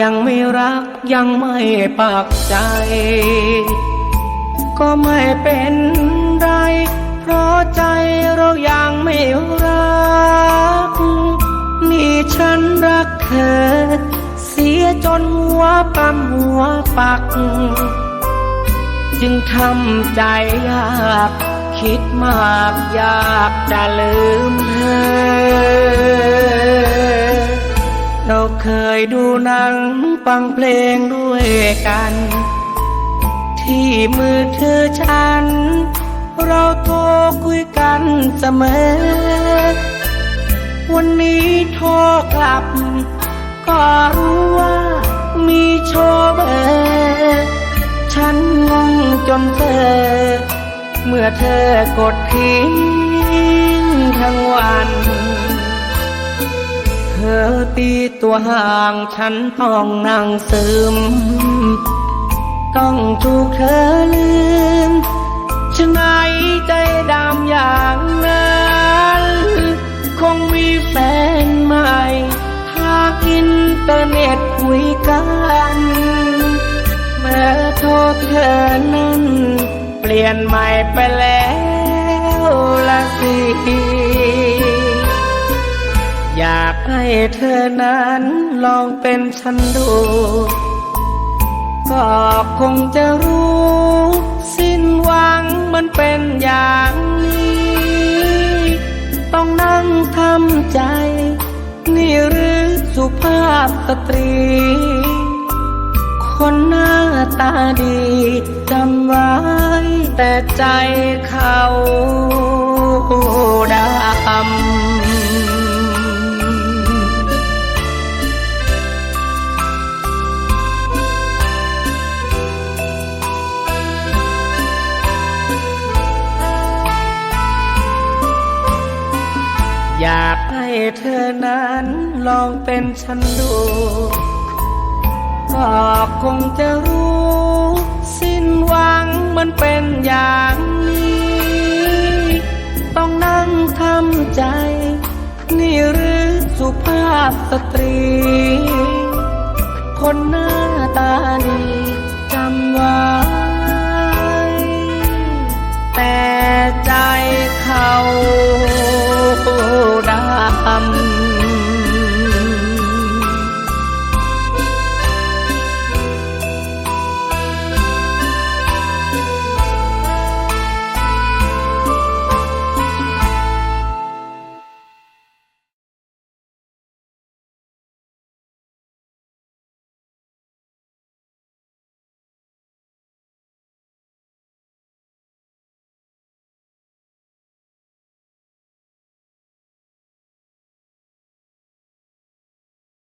ยังไม่รักยังไม่ปักใจ ก็ไม่เป็นไร เพราะใจเรายังไม่รัก นี่ฉันรักเธอ เสียจนหัวปั๊มหัวปัก จึงทำใจยาก คิดมากอยากจะลืมเธอ เคยดูหนังฟังเพลงด้วยกัน ที่มือถือฉัน เราโทรคุยกันเสมอ วันนี้โทรกลับ ก็รู้ว่ามีโชว์เบอร์ฉันงงจนเธอ เมื่อเธอกดทิ้งทั้งวัน อตีตัวห่างฉันต้องนั่งซึม ต้องถูกเธอลืมฉะไหนใจดำอย่างนั้นคงมีแฟนใหม่ทางอินเทอร์เน็ตคุยกันเบอร์โทรเธอนั้น เปลี่ยนใหม่ไปแล้วละสิ ให้เธอนั้นลองเป็นฉันดู ก็คงจะรู้ สิ้นหวังมันเป็นอย่างนี้ ต้องนั่งทำใจ นี่หรือสุภาพสตรี คนหน้าตาดีจำไว้แต่ใจเขาด เธอนั้นลองเป็นฉันดู ก็คงจะรู้ สิ้นหวังมันเป็นอย่างนี้ ต้องนั่งทำใจ นี่หรือสุภาพสตรี คนหน้าตาดี